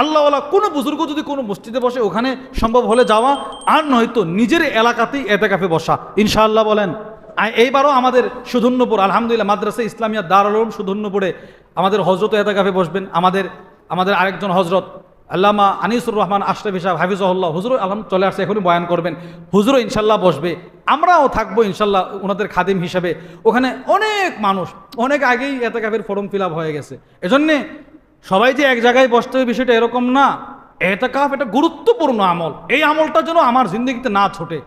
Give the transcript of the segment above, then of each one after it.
আল্লাহওয়ালা কোনো বুজুর্গ যদি কোনো মসজিদে বসে ওখানে সম্ভব হলে যাওয়া, আর নয়তো নিজের এলাকাতেই এতেকাফে বসা। ইনশাআল্লাহ বলেন এইবারও আমাদের সুধন্যপুর আলহামদুলিল্লাহ, মাদ্রাসা ইসলামিয়া দারুল সুধন্যপুরে আমাদের হজরত এতেকাফে বসবেন। আমাদের আমাদের আরেকজন হজরত, আল্লামা আনিসুর রহমান আশরাফি সাহেব, হাফিজহল্লাহ হুজুর আলহাম চলে আসছে, এখনই বয়ান করবেন। হুজুরও ইনশাল্লাহ বসবে। আমরাও থাকব ইনশাল্লাহ ওনাদের খাদিম হিসাবে। ওখানে অনেক মানুষ, অনেক আগেই এতেকাফের ফর্ম ফিল হয়ে গেছে। এজন্যে সবাই যে এক জায়গায় বসতে হবে বিষয়টা এরকম না। এটা এতেকাফ এটা গুরুত্বপূর্ণ আমল। এই আমলটা যেন আমার জিন্দগিতে না ছোটে।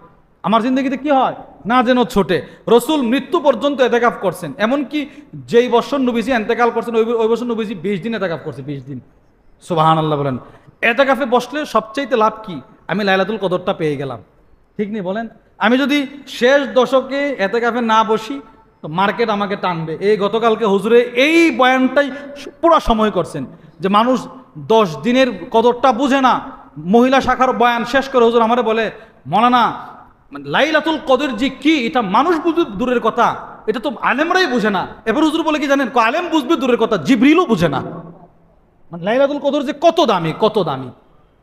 আমার জিন্দগিতে কি হয়? না যেন ছোটে। রসুল মৃত্যু পর্যন্ত এতেকাফ করছেন। এমনকি যেই বছর নবীজি এন্তেকাল করছেন, ওই ওই বছর নবীজি বিশ দিন এতেকাফ করছে, বিশ দিন। সুবাহান আল্লাহ বলেন। এতেকাফে বসলে সবচাইতে লাভ কি? আমি লাইলাতুল কদরটা পেয়ে গেলাম। ঠিক নেই বলেন? আমি যদি শেষ দশকে এতে এতেকাফে না বসি তো মার্কেট আমাকে টানবে। এই গতকালকে হুজুরে এই বয়ানটাই পুরো সময় করছেন যে মানুষ দশ দিনের কদরটা বুঝে না। মহিলা শাখার বয়ান শেষ করে হুজুর আমারে বলে, মলানা, লাইলাতুল কদর যে কি, এটা মানুষ বুঝবে দূরের কথা। এটা তো আলেমরাই বুঝে না। এবার হুজুর বলে কি জানেন আলেম বুঝবে দূরের কথা, জিবরিলও বুঝে না। মানে লাইলাতুল কদর যে কত দামি কত দামি।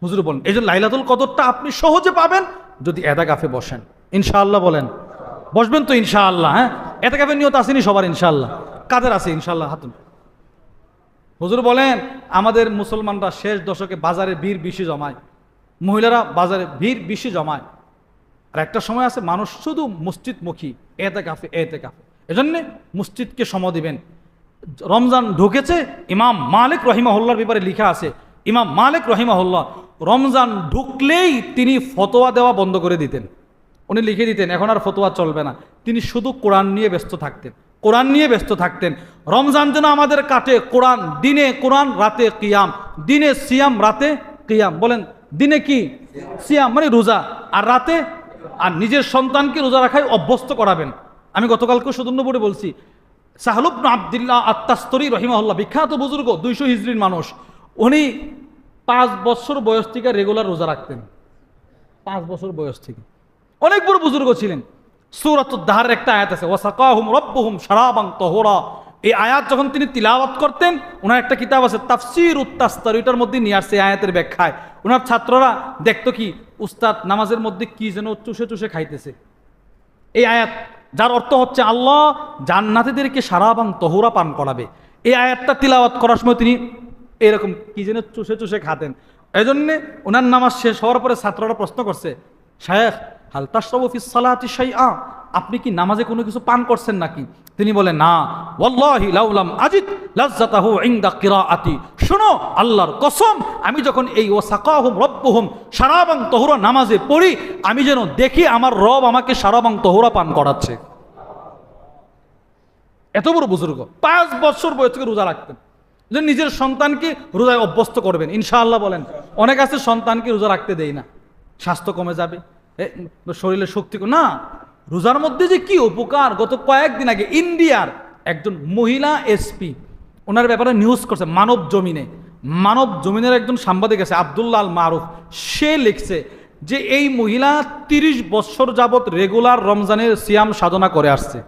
হুজুর বলেন, এই যে লাইলাতুল কদরটা আপনি সহজে পাবেন যদি এদা গাফে বসেন। ইনশাআল্লাহ বলেন বসবেন তো ইনশাআল্লাহ হ্যাঁ? এতে গাফের নিয়ত আসেনি সবার ইনশাআল্লাহ। কাদের আছে ইনশাআল্লাহ হাতুন? হুজুর বলেন, আমাদের মুসলমানরা শেষ দশকে বাজারে ভিড় বেশি জমায়। মহিলারা বাজারে ভিড় বেশি জমায়। আর একটা সময় আছে, মানুষ শুধু মসজিদমুখী, এতে কাফে এতে কাফে এজন্যে মসজিদকে সম দিবেন। রমজান ঢুকেছে, ইমাম মালিক রহিমাহুল্লার ব্যাপারে লিখা আছে। ইমাম মালিক রহিমাহুল্লাহ, রমজান ঢুকলেই তিনি ফতোয়া দেওয়া বন্ধ করে দিতেন। উনি লিখে দিতেন, এখন আর ফতোয়া চলবে না। তিনি শুধু কোরআন নিয়ে ব্যস্ত থাকতেন। কোরআন নিয়ে ব্যস্ত থাকতেন। রমজান যেন আমাদের কাটে, কোরআন দিনে কোরআন, রাতে কিয়াম। দিনে সিয়াম, রাতে কিয়াম। বলেন, দিনে কি? সিয়াম মানে রোজা। আর রাতে? আর নিজের সন্তানকে রোজা রাখায় অভ্যস্ত করাবেন। আমি গতকালকে সুদর্ণপুরে বলছি সাহলুবন আবদুল্লাহ আত্মাস্তরী রহিমাহুল্লাহ বিখ্যাত বুজুর্গ, দুইশো হিজড়ির মানুষ। উনি পাঁচ বছর বয়স থেকে রেগুলার রোজা রাখতেন। পাঁচ বছর বয়স থেকে। অনেক বড় বুজুর্গ ছিলেন। সুরাত দাহার একটা আয়াত আছে, ওয়াসাকাহুম রব্বুহুম শারাবাং তহরা। এই আয়াত যখন তিনি তিলাওয়াত করতেন, ওনার একটা কিতাব আছে তাফসির উত্তাস্তার ওইটার মধ্যে নিয়ে আসছে আয়াতের ব্যাখ্যায়। ওনার ছাত্ররা দেখতো কি, উস্তাদ নামাজের মধ্যে কি যেন চুষে চুষে খাইতেছে। এই আয়াত, যার অর্থ হচ্ছে আল্লাহ জান্নাতিদেরকে সারাবাং তহুরা পান করাবে। এই আয়াতটা তিলাওয়াত করার সময় তিনি এরকম কি যেন চুষে চুষে খাতেন। এই জন্যে ওনার নামাজ শেষ হওয়ার পরে ছাত্ররা প্রশ্ন করছে, শায়েখ হালতাশরফিস সালাতি শাইআ, আপনি কি নামাজে কোনো কিছু পান করছেন নাকি? তিনি বলেন, না। লাউলাম আজিদ লাজ্জাতাহু ইনদা কিরাআতি। শুনো, আল্লাহর কসম, আমি যখন এই ওয়াসাকাহুম রব্বুহুম সারাবাং তহুরা নামাজে পড়ি, আমি যেন দেখি আমার রব আমাকে সারাবাং তহুরা পান করাচ্ছে। এত বড় বুজুর্গ, পাঁচ বছর বয়স থেকে রোজা রাখতেন। যে নিজের সন্তানকে রোজায় অভ্যস্ত করবেন। ইনশাআল্লাহ বলেন, অনেক আছে সন্তানকে রোজা রাখতে দেই না। স্বাস্থ্য কমে যাবে। শরীরে শক্তি না, রোজার মধ্যে যে কি উপকার? গত কয়েকদিন আগে ইন্ডিয়ার একজন মহিলা এসপি, ওনার ব্যাপারে নিউজ করছে, মানব জমিনে। মানব জমিনের একজন সাংবাদিক আছে, আবদুল্লাহ মারুফ। সে লিখছে যে এই মহিলা তিরিশ বছর যাবৎ রেগুলার রমজানের সিয়াম সাধনা করে আসছে।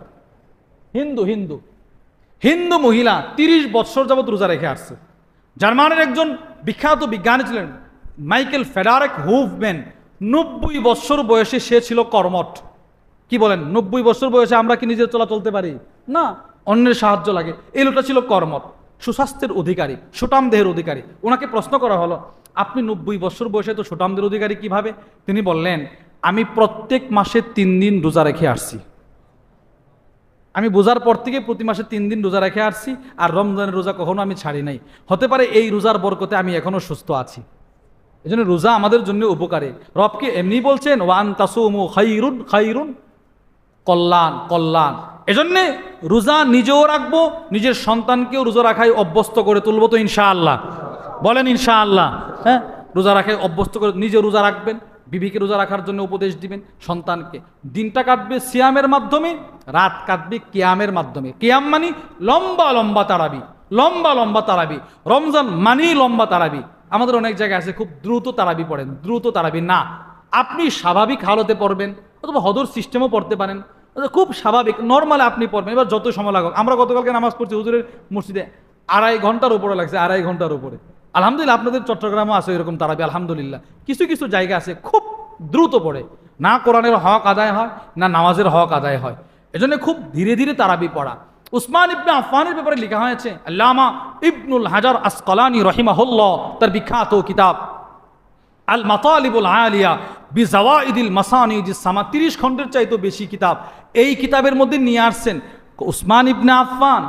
হিন্দু হিন্দু। হিন্দু মহিলা তিরিশ বছর যাবৎ রোজা রেখে আসছে। জার্মানের একজন বিখ্যাত বিজ্ঞানী ছিলেন, মাইকেল ফেডারেক হুভম্যান নব্বই বছর বয়সে সে ছিল কর্মঠ। কি বলেন? নব্বই বছর বয়সে আমরা কি নিজের চলা চলতে পারি? না, অন্যের সাহায্য লাগে। এই লোকটা ছিল কর্মঠ, সুস্বাস্থ্যের অধিকারী সুটাম দেহের অধিকারী। ওনাকে প্রশ্ন করা হলো, আপনি নব্বই বছর বয়সে তো সুটাম দেহের অধিকারী কীভাবে? তিনি বললেন, আমি প্রত্যেক মাসে তিন দিন রোজা রেখে আসছি। আমি বোঝার পর থেকে প্রতি মাসে তিন দিন রোজা রেখে আসছি, আর রমজানের রোজা কখনো আমি ছাড়ি নাই। হতে পারে এই রোজার বরকতে আমি এখনও সুস্থ আছি। এই জন্য রোজা আমাদের জন্য উপকারী। রবকে এমনি বলছেন ওয়ান তাসুমু খাইরুন খাইরুন কল্যাণ কল্যাণ এজন্যে রোজা নিজেও রাখব, নিজের সন্তানকেও রোজা রাখায় অভ্যস্ত করে তুলবো তো ইনশাআল্লাহ। বলেন ইনশাআল্লাহ হ্যাঁ? রোজা রাখায় অভ্যস্ত করে নিজে রোজা রাখবেন, বিবিকে রোজা রাখার জন্য উপদেশ দিবেন, সন্তানকে। দিনটা কাটবে সিয়ামের মাধ্যমে, রাত কাটবে কিয়ামের মাধ্যমে। কিয়াম মানি লম্বা লম্বা তারাবি, লম্বা লম্বা তারাবি। রমজান মানি লম্বা তারাবি। আমাদের অনেক জায়গায় আছে, খুব দ্রুত তারাবি পড়েন, দ্রুত তারাবি না। আপনি স্বাভাবিক হালতে পড়বেন অথবা হদর সিস্টেমও পড়তে পারেন। খুব স্বাভাবিক নর্মালে আপনি পড়বেন। এবার যত সময় লাগুক আমরা গতকালকে নামাজ পড়ছি হুজুরের মসজিদে, আড়াই ঘণ্টার উপরে লাগছে, আড়াই ঘণ্টার উপরে। আলহামদুলিল্লাহ, আপনাদের চট্টগ্রামও আছে এরকম তারাবি, আলহামদুলিল্লাহ। কিছু কিছু জায়গা আছে, খুব দ্রুত পড়ে। না কোরআনের হক আদায় হয়, না নামাজের হক আদায় হয়। এজন্য খুব ধীরে ধীরে তারাবি পড়া। উসমান ইবনে আফানের ব্যাপারে লেখা হয়েছে, আল্লামা ইবনুল হাজার আসকালানি রহিমাহুল্লাহ, তার বিখ্যাত কিতাব, আল মাতালিবুল আলিয়া জাওয়াইদিল মাসানিদ সামা তিরিশ খণ্ডের চাইতো বেশি কিতাব। এই কিতাবের মধ্যে নিয়ে আসছেন উসমান ইবনে আফফান।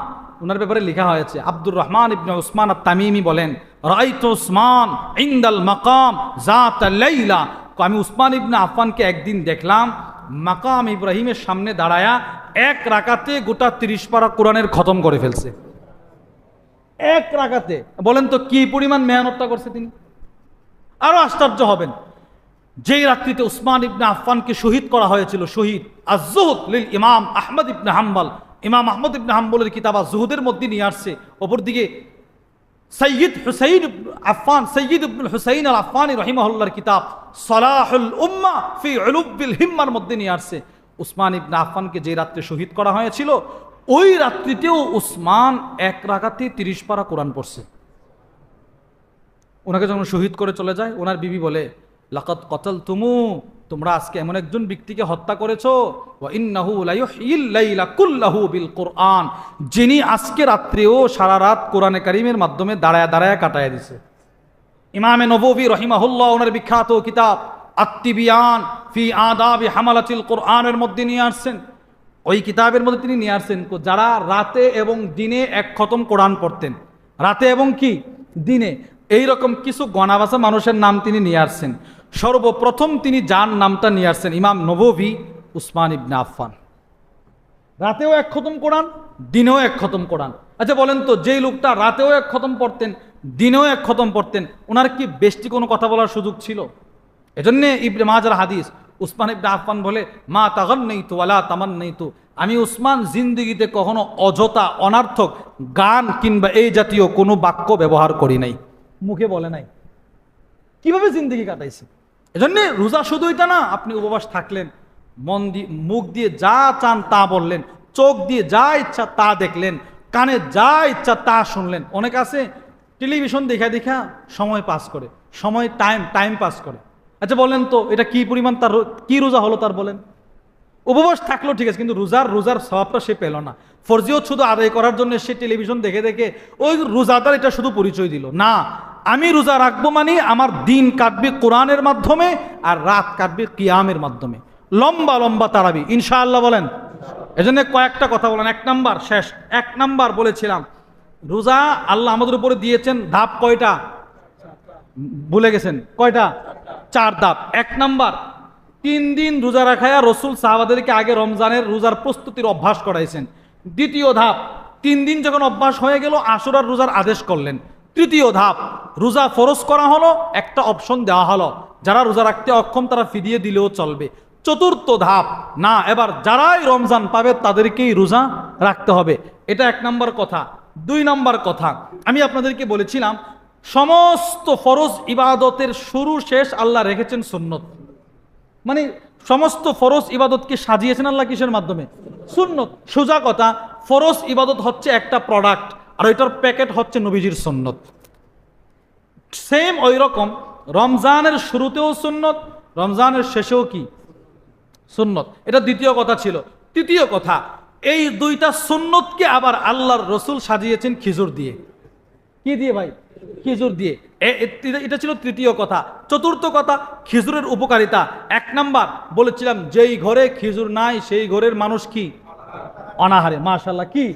ওনার ব্যাপারে লেখা হয়েছে, আব্দুর রহমান ইবনে উসমান আত তামিমি বলেন, রাইত উসমান ইন্দাল মাকাম জাত লাইলা। আমি উসমান ইবনে আফফানকে একদিন দেখলাম মাকাম ইব্রাহিমের সামনে দাঁড়ায়া এক রাকাতে গোটা তিরিশ পারা কোরআনের খতম করে ফেলছে। এক রাকাতে। বলেন তো, কি পরিমাণ মেহনতটা করছে তিনি? আরও আশ্চর্য হবেন। যেই রাত্রিতে উসমান ইবনে আফফানকে শহীদ করা হয়েছিল, শহীদ আর আজহুদ লিল ইমাম আহমদ ইবনে হাম্বাল। ইমাম আহমদ ইবনে হাম্বলের কিতাব আজহুদের মধ্যে নিয়ে আসছে। অপরদিকে সৈয়দ হুসাইন আফফান, সৈয়দ ইবনুল হুসাইন আল আফফানি রহিমাহুল্লাহর কিতাব, সলাহুল উম্মা ফি উলুব্বিল হিম্মার মধ্যে নিয়ে আসছে। উসমান ইবনে আফফানকে যে রাত্রে শহীদ করা হয়েছিল, ওই রাত্রিতেও উসমান এক রাগাতে তিরিশ পারা কোরআন পড়ছে। ওনাকে যখন শহীদ করে চলে যায়, ওনার বিবি বলে লাকাত কতল তুমু তোমরা আজকে এমন একজন ব্যক্তিকে হত্যা করেছ? বিল কোরআন। যিনি আজকে রাত্রেও সারা রাত কোরআনে কারিমের মাধ্যমে দাঁড়ায় দাঁড়ায় কাটায় দিছে। ইমামে নববী রহিমাহুল্লাহ ওনার বিখ্যাত কিতাব আত্মিবিয়ান ফি আদাবি হামালাতিল কোরআনের মধ্যে নিয়ে আসছেন। ওই কিতাবের মধ্যে তিনি নিয়ে আসছেন যারা রাতে এবং দিনে এক খতম কোরআন পড়তেন। রাতে এবং কি? দিনে। এই রকম কিছু গণাবাসা মানুষের নাম তিনি নিয়ে আসছেন। সর্বপ্রথম তিনি যার নামটা নিয়ে আসছেন ইমাম নববী উসমান ইবনে আফফান। রাতেও এক খতম কোরআন, দিনেও এক খতম কোরআন। আচ্ছা বলেন তো, যেই লোকটা রাতেও এক খতম পড়তেন, দিনেও এক খতম পড়তেন, ওনার কি বেশি কোনো কথা বলার সুযোগ ছিল? এজন্যে ইবনে মাজার হাদিস, উসমান ইবনে আফফান বলে, মা তাগন নেই তো আলা তামান নেই তো আমি উসমান জিন্দিগিতে কখনো অযথা, অনার্থক গান কিংবা এই জাতীয় কোনো বাক্য ব্যবহার করি নাই। মুখে বলে নাই। কীভাবে জিন্দিগি কাটাইছে? এজন্য রোজা শুধু এটা না, আপনি উপবাস থাকলেন, মন দিয়ে মুখ দিয়ে যা চান তা বললেন, চোখ দিয়ে যা ইচ্ছা তা দেখলেন, কানে যা ইচ্ছা তা শুনলেন। অনেক আছে, টেলিভিশন দেখা দেখা সময় পাস করে, সময় টাইম টাইম পাস করে। আচ্ছা বলেন তো, এটা কি পরিমাণ তার কি রোজা হলো তার বলেন? উপবাস থাকল ঠিক আছে, কিন্তু রোজার রোজার স্বভাবটা সে পেল না। ফরজিয়ত শুধু আদায় করার জন্য সে টেলিভিশন দেখে দেখে ওই রোজাদার এটা শুধু পরিচয় দিল। না আমি রোজা রাখব মানে আমার দিন কাটবে কোরআনের মাধ্যমে আর রাত কাটবে কিয়ামের মাধ্যমে। লম্বা লম্বা তারাবি। ইনশাআল্লাহ বলেন। এজন্য কয়েকটা কথা বলেন। এক নাম্বার, শেষ। এক নাম্বার বলেছিলাম, রোজা আল্লাহ আমাদের উপরে দিয়েছেন ধাপ কয়টা? ভুলে গেছেন। কয়টা? চার ধাপ। এক নাম্বার, তিন দিন রোজা রাখায়া রসুল সাহাবাদেরকে আগে রমজানের রোজার প্রস্তুতির অভ্যাস করাইছেন। দ্বিতীয় ধাপ, তিন দিন যখন অভ্যাস হয়ে গেল, আশুরার রোজার আদেশ করলেন। তৃতীয় ধাপ, রোজা ফরজ করা হলো, একটা অপশন দেওয়া হলো। যারা রোজা রাখতে অক্ষম, তারা ফিরিয়ে দিলেও চলবে। চতুর্থ ধাপ, না, এবার যারাই রমজান পাবে, তাদেরকেই রোজা রাখতে হবে। এটা এক নম্বর কথা। দুই নম্বর কথা, আমি আপনাদেরকে বলেছিলাম, সমস্ত ফরজ ইবাদতের শুরু শেষ আল্লাহ রেখেছেন সুন্নত। মানে সমস্ত ফরজ ইবাদতকে সাজিয়েছেন আল্লাহ কিসের মাধ্যমে? সুন্নত। সোজা কথা, ফরজ ইবাদত হচ্ছে একটা প্রোডাক্ট আর ওইটার প্যাকেট হচ্ছে নবীজির সুন্নত। সেম ওই রকম রমজানের শুরুতেও সুন্নত, রমজানের শেষেও কি? সুন্নত। এটা দ্বিতীয় কথা ছিল। তৃতীয় কথা, এই দুইটা সুন্নতকে আবার আল্লাহর রসুল সাজিয়েছেন খিজুর দিয়ে। কি দিয়ে ভাই? খেজুর দিয়ে। এটা- ছিল তৃতীয় কথা। চতুর্থ কথা, খেজুরের উপকারিতা। এক নাম্বার, বলেছিলাম, যেই ঘরে খেজুর নাই, সেই ঘরের মানুষ কি? অনাহারে। মাশাল্লাহ কি?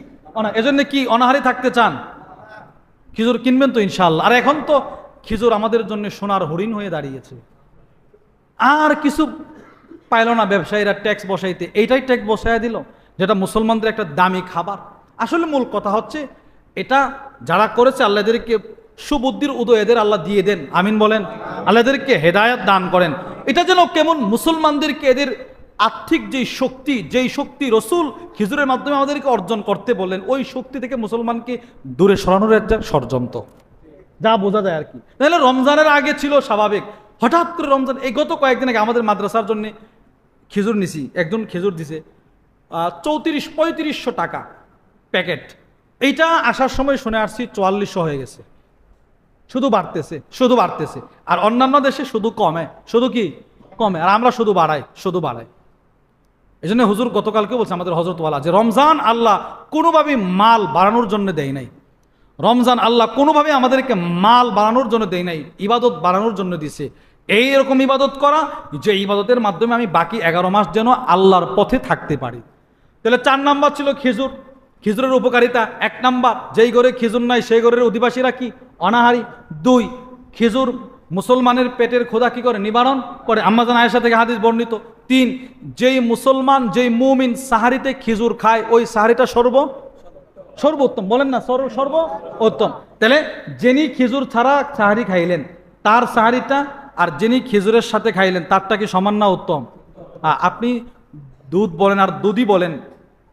এজন্য কি অনাহারে থাকতে চান? খেজুর কিনবেন তো ইনশাল্লাহ আর এখন তো খেজুর আমাদের জন্য সোনার হরিণ হয়ে দাঁড়িয়েছে। আর কিছু পাইল না ব্যবসায়ীরা ট্যাক্স বসাইতে। এইটাই ট্যাক্স বসাইয়া দিল, যেটা মুসলমানদের একটা দামি খাবার। আসলে মূল কথা হচ্ছে, এটা যারা করেছে, আল্লাহদেরকে সুবুদ্ধির উদয় এদের আল্লাহ দিয়ে দেন। আমিন বলেন। আল্লাহদেরকে হেদায়াত দান করেন। এটা যেন কেমন মুসলমানদেরকে এদের আর্থিক যেই শক্তি যেই শক্তি রসুল খিজুরের মাধ্যমে আমাদেরকে অর্জন করতে বললেন, ওই শক্তি থেকে মুসলমানকে দূরে সরানোর একটা ষড়যন্ত্র। যা বোঝা যায় আর কি। তাহলে রমজানের আগে ছিল স্বাভাবিক। হঠাৎ করে রমজান, এই গত কয়েকদিন আগে আমাদের মাদ্রাসার জন্য খেজুর নিছি, একজন খেজুর দিছে চৌত্রিশ, পঁয়ত্রিশশো টাকা প্যাকেট। এইটা আসার সময় শুনে আসছি চুয়াল্লিশশো হয়ে গেছে। শুধু বাড়তেছে শুধু বাড়তেছে। আর অন্যান্য দেশে শুধু কমে। শুধু কি? কমে। আর আমরা শুধু বাড়াই শুধু বাড়াই। এই জন্য হুজুর গতকালকে বলছে আমাদের হজরতওয়ালা যে রমজান আল্লাহ কোনোভাবেই মাল বাড়ানোর জন্য দেয় নাই। রমজান আল্লাহ কোনোভাবে আমাদেরকে মাল বাড়ানোর জন্য দেয় নাই, ইবাদত বাড়ানোর জন্য দিছে। এই রকম ইবাদত করা যে ইবাদতের মাধ্যমে আমি বাকি এগারো মাস যেন আল্লাহর পথে থাকতে পারি। তাহলে চার নাম্বার ছিল খেজুর। খেজুরের উপকারিতা এক নাম্বার। যেই ঘরে খেজুর নাই, সেই ঘরের অধিবাসীরা কি? অনাহারি। দুই, খেজুর মুসলমানের পেটের খোদা কি করে? নিবারণ করে। আম্মাজান আয়েশা থেকে হাদিস বর্ণিত। তিন, যেই মুসলমান, যেই মুমিন সাহারিতে খেজুর খায়, ওই সাহারিটা সর্ব? সর্বোত্তম। বলেন না, সর্ব সর্ব উত্তম তাহলে যিনি খেজুর ছাড়া সাহারি খাইলেন, তার সাহারিটা আর যিনি খেজুরের সাথে খাইলেন, তারটা কি সমান না উত্তম? আপনি দুধ বলেন আর দুধই বলেন।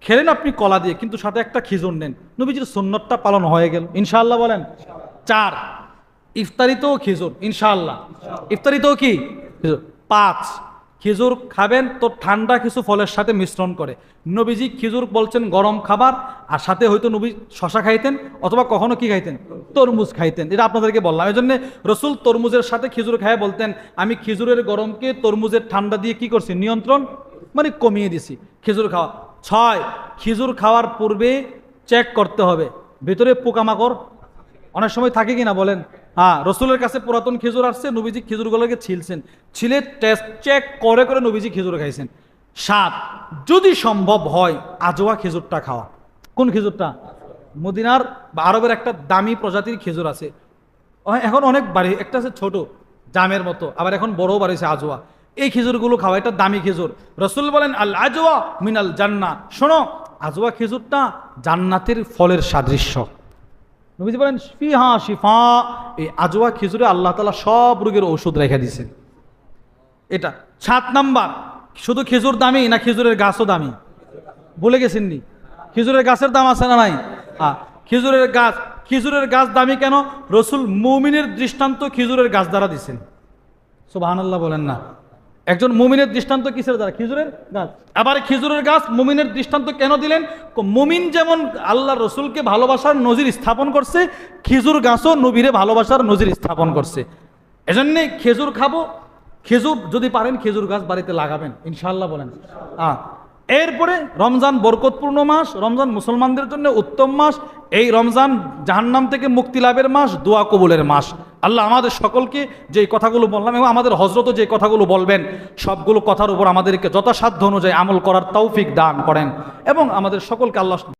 খেলেন আপনি কলা দিয়ে, কিন্তু সাথে একটা খেজুর নেন। নবীজির সুন্নতটা পালন হয়ে গেল। ইনশাআল্লাহ বলেন। চার, ইফতারিতেও খেজুর, ইনশাআল্লাহ। ইফতারিতেও কি? পাঁচ খেজুর খাবেন তো ঠান্ডা কিছু ফলের সাথে মিশ্রণ করে। নবীজি খেজুর বলছেন, গরম খাবার, আর সাথে হয়তো নবী শশা খাইতেন অথবা কখনো কি খাইতেন? তরমুজ খাইতেন, এটা আপনাদেরকে বললাম। এই জন্য রসুল তরমুজের সাথে খেজুর খায় বলতেন, আমি খেজুরের গরমকে তরমুজের ঠান্ডা দিয়ে কি করছি? নিয়ন্ত্রণ? মানে কমিয়ে দিছি খেজুর খাওয়া। ছয়, খেজুর খাওয়ার পূর্বে চেক করতে হবে। ভেতরে পোকামাকড় অনেক সময় থাকে কি না বলেন? হ্যাঁ রসুলের কাছে পুরাতন খেজুর আসছে, নবীজি খেজুরগুলোকে ছিলছেন। ছিলে টেস্ট চেক করে করে নবীজি খেজুর খাইছেন। সাত যদি সম্ভব হয়, আজোয়া খেজুরটা খাওয়া। কোন খেজুরটা? মদিনার বা আরবের একটা দামি প্রজাতির খেজুর আছে। এখন অনেক বাড়ি, একটা আছে ছোট, জামের মতো, আবার এখন বড় বাড়িছে আজোয়া। এই খেজুরগুলো খাওয়া, এটা দামি খেজুর। রসুল বলেন, আল আজোয়া মিনাল জান্না শোনো আজোয়া খেজুরটা জান্নাতের ফলের সাদৃশ্য। নবীজি বলেন, ফিহা শিফা। এই আজোয়া খেজুরে আল্লাহ তালা সব রোগের ওষুধ রেখে দিয়েছেন। এটা সাত নাম্বার, শুধু খেজুর দামি না খেজুরের গাছও দামি? বলে গেছেননি? খেজুরের গাছের দাম আছে না নাই? হ্যাঁ খেজুরের গাছ খেজুরের গাছ দামি কেন? রসুল মুমিনের দৃষ্টান্ত খেজুরের গাছ দ্বারা দিছেন। আল্লাহ বলেন না। একজন মুমিনের দৃষ্টান্ত কিসের দ্বারা খেজুরের গাছ? আবার খেজুরের গাছ মুমিনের দৃষ্টান্ত কেন দিলেন? মুমিন যেমন আল্লাহ রসুলকে ভালোবাসার নজির স্থাপন করছে, খেজুর গাছও নবীরে ভালোবাসার নজির স্থাপন করছে। এজন্যে খেজুর খাব। খেজুর যদি পারেন, খেজুর গাছ বাড়িতে লাগাবেন ইনশাল্লাহ বলেন। হ্যাঁ এরপরে রমজান বরকতপূর্ণ মাস, রমজান মুসলমানদের জন্য উত্তম মাস, এই রমজান জাহান্নাম থেকে মুক্তি লাভের মাস, দোয়া কবুলের মাস। আল্লাহ আমাদের সকলকে যে কথাগুলো বললাম এবং আমাদের হজরত যে কথাগুলো বলবেন, সবগুলো কথার উপর আমাদেরকে যথাসাধ্য অনুযায়ী আমল করার তৌফিক দান করেন এবং আমাদের সকলকে আল্লাহ